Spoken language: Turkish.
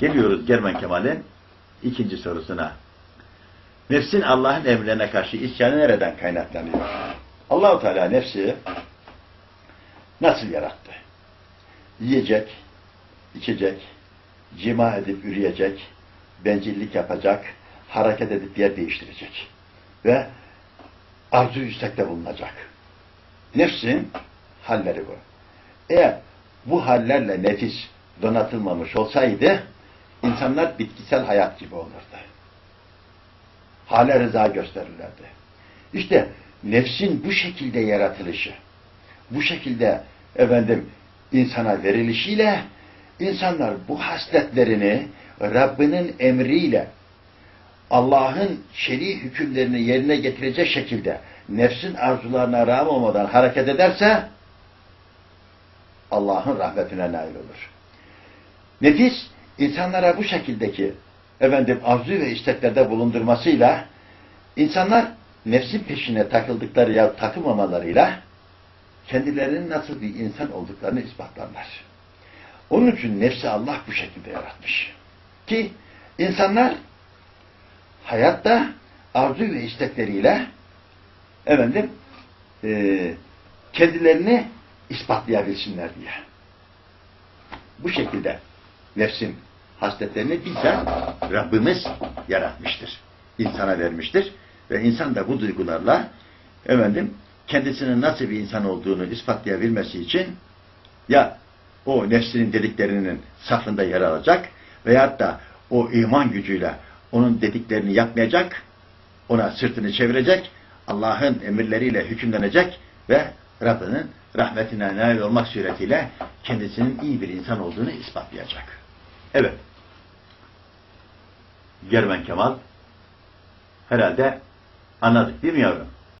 Geliyoruz Germen Kemal'in ikinci sorusuna. Nefsin Allah'ın emrine karşı isyanı nereden kaynaklanıyor? Allahu Teala nefsi nasıl yarattı? Yiyecek, içecek, cima edip üreyecek, bencillik yapacak, hareket edip yer değiştirecek ve arzu istekte bulunacak. Nefsin halleri bu. Eğer bu hallerle nefis donatılmamış olsaydı insanlar bitkisel hayat gibi olurdu. Hale rıza gösterirlerdi. İşte nefsin bu şekilde yaratılışı, bu şekilde efendim insana verilişiyle insanlar bu hasletlerini Rabbinin emriyle Allah'ın şer'i hükümlerini yerine getirecek şekilde nefsin arzularına rağm olmadan hareket ederse Allah'ın rahmetine nail olur. Nefis insanlara bu şekildeki efendim arzu ve isteklerde bulundurmasıyla insanlar nefsin peşine takıldıkları ya takılmamalarıyla kendilerinin nasıl bir insan olduklarını ispatlarlar. Onun için nefsi Allah bu şekilde yaratmış. Ki insanlar hayatta arzu ve istekleriyle efendim e, kendilerini ispatlayabilsinler diye. Bu şekilde nefsin hasletlerini bizzat Rabbimiz yaratmıştır. İnsana vermiştir. Ve insan da bu duygularla efendim kendisinin nasıl bir insan olduğunu ispatlayabilmesi için ya o nefsinin dediklerinin safında yer alacak veyahut da o iman gücüyle onun dediklerini yapmayacak, ona sırtını çevirecek, Allah'ın emirleriyle hükümlenecek ve Rabbinin rahmetine nail olmak suretiyle kendisinin iyi bir insan olduğunu ispatlayacak. Evet. Germen Kemal herhalde anladık değil mi yavrum?